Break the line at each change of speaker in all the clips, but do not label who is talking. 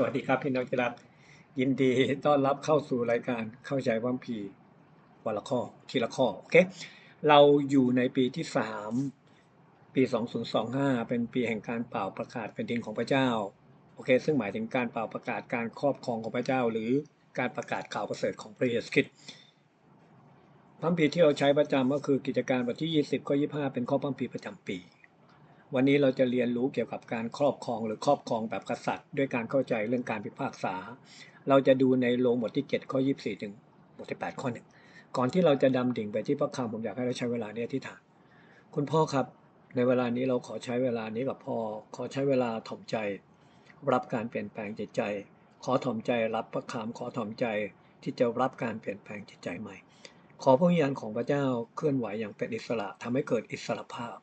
สวัสดีครับพี่น้องที่รักยินดีต้อนรับเข้าสู่รายการเข้าใจวัมพีวันละข้อทีละข้อโอเคเราอยู่ในปีที่สามปี2025 เป็นปีแห่งการเป่าประกาศเป็นดินของพระเจ้าโอเค ซึ่งหมายถึงการเป่าประกาศการครอบครองของพระเจ้า หรือการประกาศข่าวประเสริฐของพระเยซูคริสต์พัมภีที่เราใช้ประจำก็คือกิจการบทที่ 20 ข้อ 25 เป็นข้อพัมภีประจำปี วันนี้เราจะเรียนรู้เกี่ยวกับการครอบครองหรือครอบครองแบบกษัตริย์ ด้วยการเข้าใจเรื่องการพิพากษา เราจะดูในโลงบทที่ 7 ข้อ 24 ถึงบทที่ 8 ข้อหนึ่งก่อนที่เราจะดำดิ่งไปที่พระคำผมอยากให้เราใช้เวลานี้ที่ฐาน คุณพ่อครับ ในเวลานี้เราขอใช้เวลานี้กับพ่อ ขอใช้เวลาถ่อมใจ รับการเปลี่ยนแปลงจิตใจ ขอถ่อมใจรับพระคำขอถ่อมใจที่จะรับการเปลี่ยนแปลงจิตใจใหม่ ขอพระวิญญาณของพระเจ้าเคลื่อนไหวอย่างเป็นอิสระทำให้เกิดอิสระภาพ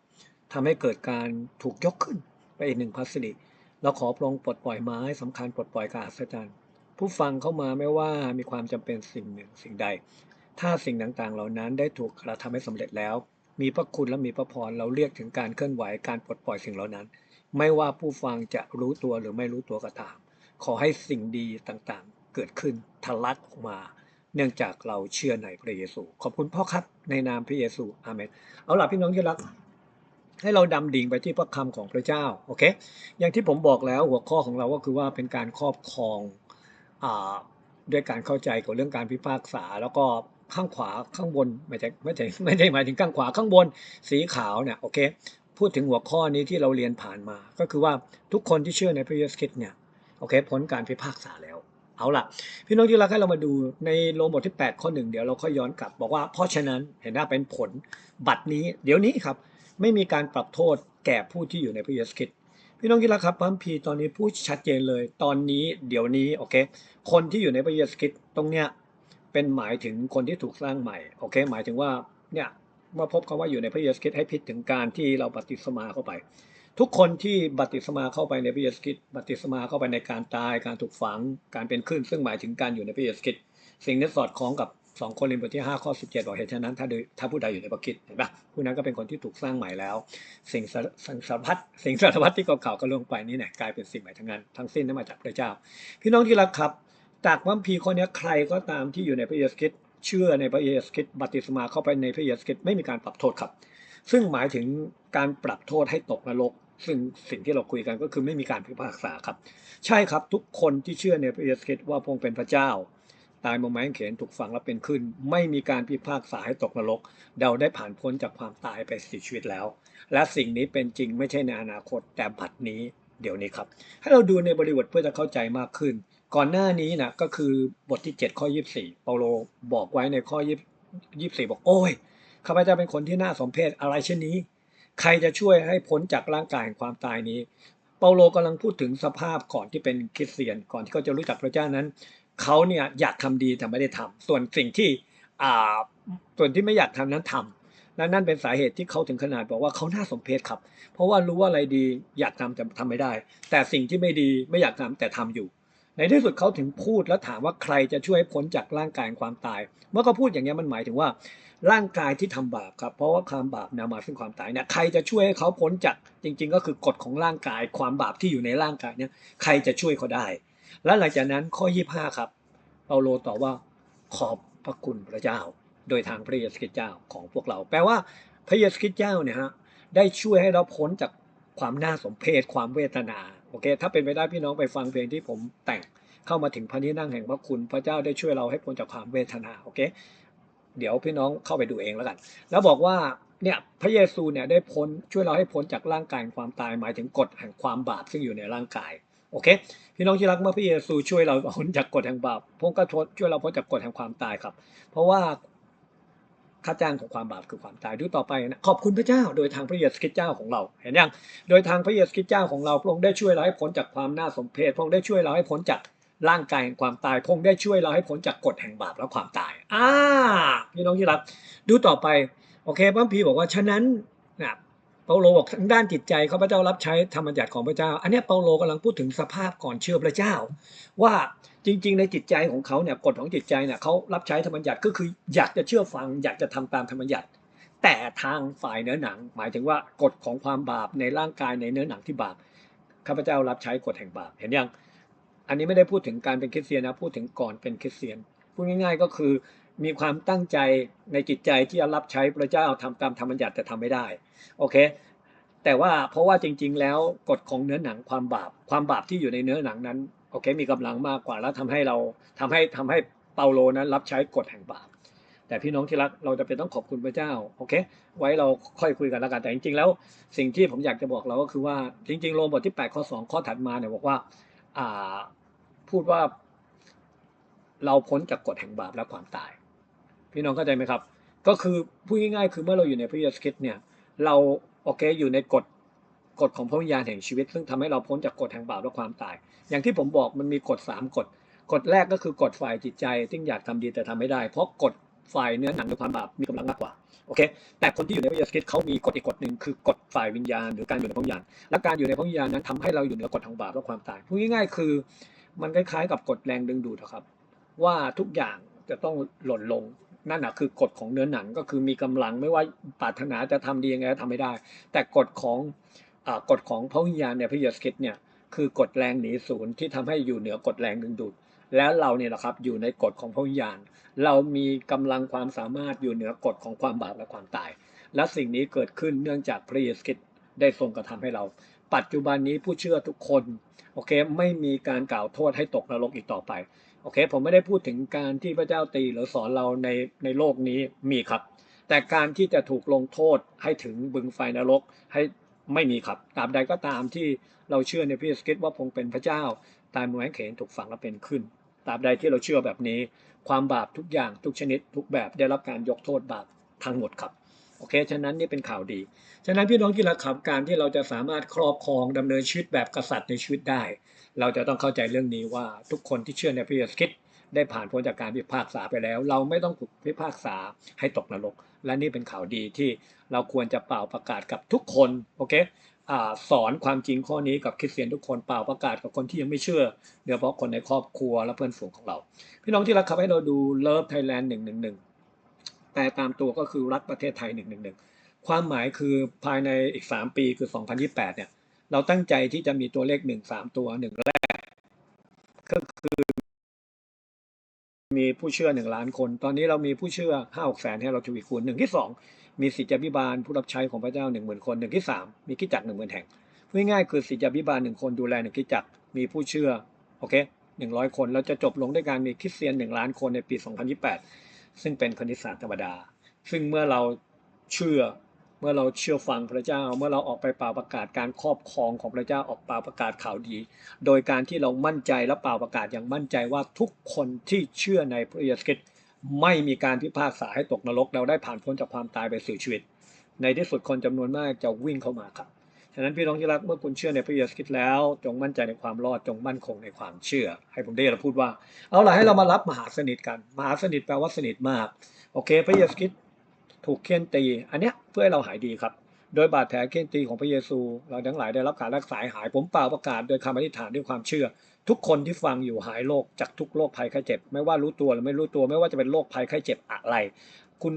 ทำให้เกิดการถูกยกขึ้นไปอีกหนึ่งพัสดีเราขอพรองปลดปล่อยไม้สำคัญปลดปล่อยกาอัศจรรย์ผู้ฟังเข้ามาไม่ว่ามีความจำเป็นสิ่งหนึ่งสิ่งใด ถ้าสิ่งต่างๆ เหล่านั้นได้ถูกกระทำให้สำเร็จแล้ว มีพระคุณและมีพระพรเราเรียกถึงการเคลื่อนไหวการปลดปล่อยสิ่งเหล่านั้น ไม่ว่าผู้ฟังจะรู้ตัวหรือไม่รู้ตัวก็ตาม ขอให้สิ่งดีต่างๆ เกิดขึ้นทะลักออกมาเนื่องจากเราเชื่อในพระเยซู ขอบคุณพ่อครับ ในนามพระเยซู อาเมน เอาล่ะพี่น้องที่รัก ให้เราดำดิ่งไปที่พระคำของพระเจ้าโอเคอย่างที่ผมบอกแล้วหัวข้อของเราก็คือว่าเป็นการครอบครองอด้วยการเข้าใจกับเรื่องการพิพากษา แล้วก็ข้างขวาข้างบนไม่ใช่ไม่ใช่ไม่ใช่หมายถึงข้างขวาข้างบนสีขาวเนี่ยโอเคพูดถึงหัวข้อนี้ที่เราเรียนผ่านมา ก็คือว่าทุกคนที่เชื่อในพระเยซูคริสต์เนี่ยโอเคพ้นการพิพากษาแล้วเอาล่ะ พี่น้องที่รักให้เรามาดูในโลมบทที่ 8 ข้อหนึ่งเดี๋ยวเราค่อยย้อนกลับ บอกว่าเพราะฉะนั้นเห็นหน้าเป็นผลบัตรนี้ เดี๋ยวนี้ครับ ไม่มีการปรับโทษแก่ผู้ที่อยู่ในพระเยซูคริสต์พี่น้องที่รักครับพระคัมภีร์ตอนนี้พูดชัดเจนเลย ตอนนี้เดี๋ยวนี้โอเคคนที่อยู่ในพระเยซูคริสต์ตรงเนี้ยเป็นหมายถึงคนที่ถูกสร้างใหม่โอเคหมายถึงว่าเนี่ยเมื่อพบคำว่าอยู่ในพระเยซูคริสต์ให้พิจถึงการที่เราปฏิสมาเข้าไป ทุกคนที่บัติศมาเข้าไปในพระเยซูคริสต์บัติศมาเข้าไปในการตายการถูกฝังการเป็นขึ้น ซึ่งหมายถึงการอยู่ในพระเยซูคริสต์สิ่งนี้สอดคล้องกับ 2โครินธ์บทที่ 5 ข้อ 17 บอกเหตุฉะนั้นถ้าดยถ้าผู้ใดอยู่ในพระคริสต์เห็นปะผู้นั้นก็เป็นคนที่ถูกสร้างใหม่แล้ว สิ่งสารสิ่งสารพัดสิ่งสารพัดที่เก่าๆก็ลงไปนี่เนี่ยกลายเป็นสิ่งใหม่ทั้งนั้นทั้งสิ้นนั้นมาจากพระเจ้า พี่น้องที่รักครับ จากวัมพีร์ข้อนี้ใครก็ตามที่อยู่ในพระเยซูคริสต์เชื่อในพระเยซูคริสต์บัติศมาเข้าไปในพระเยซูคริสต์ไม่มีการปรับโทษครับ ซึ่งหมายถึงการปรับโทษให้ตกนรกซึ่งสิ่งที่เราคุยกันก็คือไม่มีการพิพากษาครับ ใช่ครับทุกคนที่เชื่อในพระเยซูคริสต์ว่าพระองค์เป็นพระเจ้า ตายบนไม้กางเขนถูกฝังและเป็นขึ้น ไม่มีการพิพากษาให้ตกนรก เราได้ผ่านพ้นจากความตายไปสีชีวิตแล้ว และสิ่งนี้เป็นจริงไม่ใช่ในอนาคตแต่บัดนี้เดี๋ยวนี้ครับ ให้เราดูในบริบทเพื่อจะเข้าใจมากขึ้น ก่อนหน้านี้นะก็คือบทที่ 7 ข้อ 24 เปาโลบอกไว้ในข้อ 24 บอกโอ้ยข้าพเจ้าเป็นคนที่น่าสมเพชอะไรเช่นนี้ ใครจะช่วยให้พ้นจากร่างกายแห่งความตายนี้ เปาโลกำลังพูดถึงสภาพก่อนที่เป็นคริสเตียน ก่อนที่เขาจะรู้จักพระเจ้านั้น เขาเนี่ยอยากทำดีแต่ไม่ได้ทำส่วนสิ่งที่อ่าส่วนที่ไม่อยากทำนั้นทำและนั่นเป็นสาเหตุที่เขาถึงขนาดบอกว่าเขาน่าสมเพชครับ เพราะว่ารู้ว่าอะไรดีอยากทำแต่ทำไม่ได้ แต่สิ่งที่ไม่ดีไม่อยากทำแต่ทำอยู่ ในที่สุดเขาถึงพูดแล้วถามว่าใครจะช่วยพ้นจากร่างกายความตาย เมื่อเขาพูดอย่างนี้มันหมายถึงว่า ร่างกายที่ทำบาปครับ เพราะว่าความบาปนำมาซึ่งความตายเนี่ยใครจะช่วยให้เขาพ้นจากจริง ๆ ก็คือกฎของร่างกายความบาปที่อยู่ในร่างกายเนี่ยใครจะช่วยเขาได้ และหลังจากนั้นข้อ 25 ครับเปาโลตอบว่าขอบพระคุณพระเจ้า โดยทางพระเยซูคริสต์เจ้าของพวกเรา แปลว่าพระเยซูคริสต์เจ้าเนี่ยฮะได้ช่วยให้เราพ้นจากความน่าสมเพชความเวทนาโอเค ถ้าเป็นไปได้พี่น้องไปฟังเพลงที่ผมแต่งเข้ามาถึงพระนินั่งแห่งพระคุณ พระเจ้าได้ช่วยเราให้พ้นจากความเวทนาโอเค เดี๋ยวพี่น้องเข้าไปดูเองแล้วกัน แล้วบอกว่าเนี่ยพระเยซูเนี่ยได้พ้นช่วยเราให้พ้นจากร่างกายความตายหมายถึงกฎแห่งความบาปซึ่งอยู่ในร่างกาย โอเค พี่น้องที่รักเมื่อพระเยซูช่วยเราพ้นจากกฎแห่งบาปพระองค์ก็ช่วยเราพ้นจากกฎแห่งความตายครับ เพราะว่าค่าจ้างของความบาปคือความตายดูต่อไปนะขอบคุณพระเจ้า โดยทางพระเยซูคริสต์เจ้าของเรา เห็นยังโดยทางพระเยซูคริสต์เจ้าของเราพระองค์ได้ช่วยเราให้พ้นจากความน่าสมเพชพระองค์ได้ช่วยเราให้พ้นจากร่างกายแห่งความตายพระองค์ได้ช่วยเราให้พ้นจากกฎแห่งบาปและความตายอ่าพี่น้องที่รัก ดูต่อไปโอเคพระพีบอกว่าฉะนั้นนะ เปาโลบอกทางด้านจิตใจข้าพเจ้ารับใช้ธรรมบัญญัติของพระเจ้า อันนี้เปาโลกำลังพูดถึงสภาพก่อนเชื่อพระเจ้า ว่าจริง ๆ ในจิตใจของเขาเนี่ยกฎของจิตใจเนี่ยเขารับใช้ธรรมบัญญัติก็คืออยากจะเชื่อฟัง อยากจะทำตามธรรมบัญญัติแต่ทางฝ่ายเนื้อหนัง หมายถึงว่ากฎของความบาปในร่างกายในเนื้อหนังที่บาปข้าพเจ้ารับใช้กฎแห่งบาปเห็นยังอันนี้ไม่ได้พูดถึงการเป็นคริสเตียนนะพูดถึงก่อนเป็นคริสเตียนพูดง่าย ๆ ก็คือ มีความตั้งใจในจิตใจที่จะรับใช้พระเจ้าทำตามธรรมบัญญัติแต่ทำไม่ได้โอเค แต่ว่าเพราะว่าจริง ๆ แล้วกฎของเนื้อหนังความบาปความบาปที่อยู่ในเนื้อหนังนั้นโอเค มีกำลังมากกว่าแล้วทำให้เราทำให้ทำให้เปาโลนั้นรับใช้กฎแห่งบาป แต่พี่น้องที่รักเราจะเป็นต้องขอบคุณพระเจ้าโอเค ไว้เราค่อยคุยกันแล้วกันแต่จริง ๆ แล้วสิ่งที่ผมอยากจะบอกเราก็คือว่าจริง ๆ โรมบทที่8ข้อ2ข้อถัดมาเนี่ยบอกว่าพูดว่าเราพ้นจากกฎแห่งบาปและความตาย พี่น้องเข้าใจไหมครับ ก็คือพูดง่ายๆ คือเมื่อเราอยู่ในพระเยซูคริสต์เนี่ยเราโอเคอยู่ในกฎกฎของพระวิญญาณแห่งชีวิต ซึ่งทำให้เราพ้นจากกฎแห่งบาปและความตาย อย่างที่ผมบอกมันมีกฎสามกฎกฎแรกก็คือกฎฝ่ายจิตใจที่อยากทำดีแต่ทำไม่ได้ เพราะกฎฝ่ายเนื้อหนังและความบาปมีกำลังมากกว่าโอเค แต่คนที่อยู่ในพระเยซูคริสต์เขามีกฎอีกกฎหนึ่งคือกฎฝ่ายวิญญาณ หรือการอยู่ในพระวิญญาณ และการอยู่ในพระวิญญาณนั้นทำให้เราอยู่เหนือกฎทางบาปและความตายพูดง่ายๆคือ มันคล้ายๆกับกฎแรงดึงดูดครับ ว่าทุกอย่างจะต้องหล่นลง นั่นนะคือกฎของเนื้อหนังก็คือมีกำลังไม่ว่าปรารถนาจะทำดียังไงก็ทำไม่ได้ แต่กฎของกฎของพระวิญญาณในพระเยซูคริสต์เนี่ยคือกฎแรงหนีศูนย์ที่ทำให้อยู่เหนือกฎแรงดึงดูด แล้วเราเนี่ยแหละครับอยู่ในกฎของพระวิญญาณ เรามีกำลังความสามารถอยู่เหนือกฎของความบาปและความตาย และสิ่งนี้เกิดขึ้นเนื่องจากพระเยซูคริสต์ได้ทรงกระทำให้เรา ปัจจุบันนี้ผู้เชื่อทุกคนโอเคไม่มีการกล่าวโทษให้ตกนรกอีกต่อไป โอเค ผมไม่ได้พูดถึงการที่พระเจ้าตีหรือสอนเราในในโลกนี้มีครับ แต่การที่จะถูกลงโทษให้ถึงบึงไฟนรกให้ไม่มีครับตราบใดก็ตามที่เราเชื่อในพระเยซูคริสต์ว่าพงเป็นพระเจ้า ตายมือแขวนเขนถูกฝังและเป็นขึ้นตราบใดที่เราเชื่อแบบนี้ ความบาปทุกอย่างทุกชนิด ทุกแบบได้รับการยกโทษบาปทั้งหมดครับโอเค ฉะนั้นนี่เป็นข่าวดี ฉะนั้นพี่น้องที่รักครับการที่เราจะสามารถครอบครองดำเนินชีวิตแบบกษัตริย์ในชีวิตได้ เราจะต้องเข้าใจเรื่องนี้ว่าทุกคนที่เชื่อในพระเยซูคริสต์ได้ผ่านพ้นจากการพิพากษาไปแล้ว เราไม่ต้องถูกพิพากษาให้ตกนรก และนี่เป็นข่าวดีที่เราควรจะเป่าประกาศกับทุกคนโอเคอสอนความจริงข้อนี้กับคริสเตียนทุกคนเป่าประกาศกับคนที่ยังไม่เชื่อโดยเฉพาะคนในครอบครัวและเพื่อนฝูงของเรา พี่น้องที่รักครับให้เราดูเลิฟไทยแลนด์หนึ่งหนึ่งหนึ่งแต่ตามตัวก็คือรักประเทศไทยหนึ่งหนึ่งหนึ่งความหมายคือภายในอีก 3 ปีคือ 2028เนี่ย เราตั้งใจที่จะมีตัวเลข1 3ตัวหนึ่งแรก ก็คือ มีผู้เชื่อ1ล้านคน ตอนนี้เรามีผู้เชื่อ5 6แสนให้เราทวีคูณหนึ่งที่2มีสิทธิพิบาลผู้รับใช้ของพระเจ้า1 0,000คนหนึ่งที่3มีกิจจักร1 0,000แห่งพูดง่ายๆคือสิทธิพิบาล1คนดูแลหนึ่งกิจจักรมีผู้เชื่อโอเค100คนเราจะจบลงด้วยการมีคริสเตียน1ล้านคนในปี2028ซึ่งเป็นคณิตศาสตร์ธรรมดา ซึ่งเมื่อเราเชื่อ เมื่อเราเชื่อฟังพระเจ้า เมื่อเราออกไปเป่าประกาศการครอบครองของพระเจ้าออกเป่าประกาศข่าวดี โดยการที่เรามั่นใจและเป่าประกาศอย่างมั่นใจว่าทุกคนที่เชื่อในพระเยซูคริสต์ไม่มีการพิพากษาให้ตกนรก เราได้ผ่านพ้นจากความตายไปสู่ชีวิต ในที่สุดคนจำนวนมากจะวิ่งเข้ามาครับฉะนั้นพี่น้องที่รักเมื่อคุณเชื่อในพระเยซูคริสต์แล้ว จงมั่นใจในความรอดจงมั่นคงในความเชื่อ ให้ผมได้เราพูดว่า เอาล่ะให้เรามารับมหาสนิทกัน มหาสนิทแปลว่าสนิทมากโอเค พระเยซูคริสต์ ถูกเคี่ยนตี อันเนี้ยเพื่อให้เราหายดีครับ โดยบาดแผลเคี่ยนตีของพระเยซู เราทั้งหลายได้รับการรักษาหายผมเปล่าประกาศโดยคำอธิษฐานด้วยความเชื่อ ทุกคนที่ฟังอยู่หายโรคจากทุกโรคภัยไข้เจ็บ ไม่ว่ารู้ตัวหรือไม่รู้ตัวไม่ว่าจะเป็นโรคภัยไข้เจ็บอะไร คุณ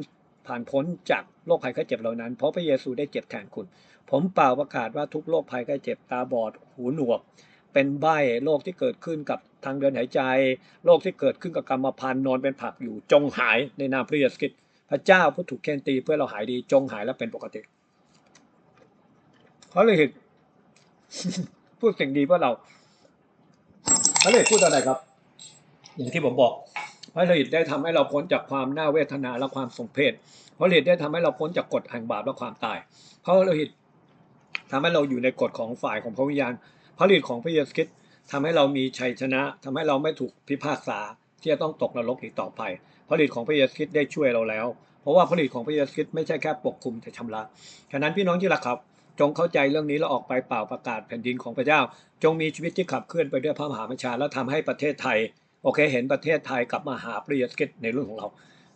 ผ่านพ้นจากโรคภัยไข้เจ็บเหล่านั้น เพราะพระเยซูได้เจ็บแทนคุณ ผมเปล่าประกาศว่าทุกโรคภัยไข้เจ็บตาบอด หูหนวก เป็นใบโรคที่เกิดขึ้นกับทางเดินหายใจ โรคที่เกิดขึ้นกับกรรมพันธุ์นอนเป็นผักอยู่จงหายในนามพระเยซูคริสต์ พระเจ้าผู้ถูกเค้นตีเพื่อเราหายดีจงหายและเป็นปกติเขาเลยเห็นพูดสิ่งดีเพื่อเราเขาเลยพูดอะไรครับ อย่างที่ผมบอกพระฤทธิ์ได้ทำให้เราพ้นจากความน่าเวทนาและความสมเพชพระฤทธิ์ได้ทำให้เราพ้นจากกฎแห่งบาปและความตายพระฤทธิ์ทำให้เราอยู่ในกฎของฝ่ายของพระวิญญาณ พระฤทธิ์ของพระเยซูคริสต์ทำให้เรามีชัยชนะทำให้เราไม่ถูกพิพากษา ที่จะต้องตกนรกอีกต่อไปพระฤทธิ์ของพระเยซูคริสต์ได้ช่วยเราแล้ว เพราะว่าพระฤทธิ์ของพระเยซูคริสต์ไม่ใช่แค่ปกคุมแต่ชำระ ฉะนั้นพี่น้องที่รักครับ จงเข้าใจเรื่องนี้แล้วออกไปเป่าประกาศแผ่นดินของพระเจ้า จงมีชีวิตที่ขับเคลื่อนไปด้วยพระมหาบัญชาและทำให้ประเทศไทย โอเค เห็นประเทศไทยกลับมาหาพระเยซูคริสต์ในรื่องของเรา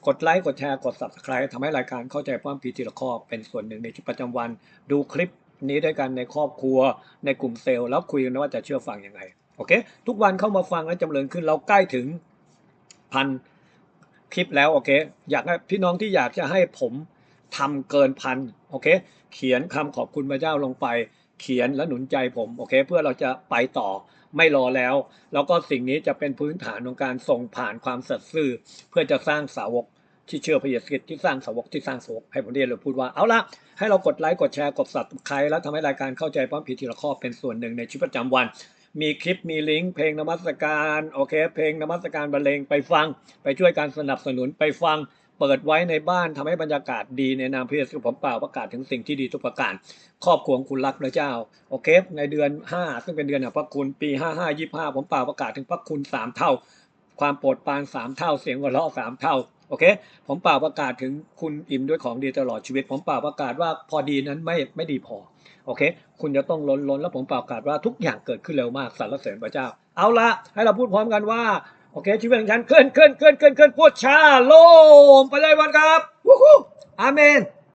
กดไลค์กดแชร์กด subscribe ทำให้รายการเข้าใจความผิดทีละข้อเป็นส่วนหนึ่งในชีวิตประจำวัน ดูคลิปนี้ด้วยกันในครอบครัว ในกลุ่มเซลล์แล้วคุยกันว่าจะเชื่อฟังยังไงโอเค ทุกวันเข้ามาฟังและจำเริญขึ้นเราใกล้ถึง พันคลิปแล้วโอเคอยากให้พี่น้องที่อยากจะให้ผมทำเกินพันโอเค เขียนคำขอบคุณพระเจ้าลงไป เขียนและหนุนใจผมโอเค เพื่อเราจะไปต่อไม่รอแล้ว แล้วก็สิ่งนี้จะเป็นพื้นฐานของการส่งผ่านความสัตย์ซื่อ เพื่อจะสร้างสาวกที่เชื่อพระเยซูคริสต์ที่สร้างสาวกที่สร้างสาวกให้ผมเรียนเราพูดว่าเอาละให้เรากดไลค์กดแชร์กดสับสไครแล้วทำให้รายการเข้าใจความผิดทีละข้อเป็นส่วนหนึ่งในชีวิตประจำวัน มีคลิปมีลิงก์เพลงนมัสการโอเค เพลงนมัสการบรรเลงไปฟัง ไปช่วยการสนับสนุนไปฟัง เปิดไว้ในบ้านทำให้บรรยากาศดีในนามพระเยซูผมเปล่าประกาศถึงสิ่งที่ดีทุกประการครอบครัวคุณรักพระเจ้าโอเค ในเดือน 5 ซึ่งเป็นเดือนแห่งพระคุณปี 55 25 ผมเปล่าประกาศถึงพระคุณ 3 เท่า ความโปรดปราน3เท่าเสียงหัวเราะ3เท่าโอเค ผมเปล่าประกาศถึงคุณอิ่มด้วยของดีตลอดชีวิต ผมเปล่าประกาศว่าพอดีนั้นไม่ไม่ดีพอ โอเค คุณจะต้องล้นล้นแล้วผมประกาศว่าทุกอย่างเกิดขึ้นเร็วมากสรรเสริญพระเจ้า เอาละให้เราพูดพร้อมกันว่าโอเคชีวิตของฉันเคลื่อนเคลื่อนเคลื่อนเคลื่อนเคลื่อนพูดชาโลมไปเลยวันครับวู้ฮู้อาเมน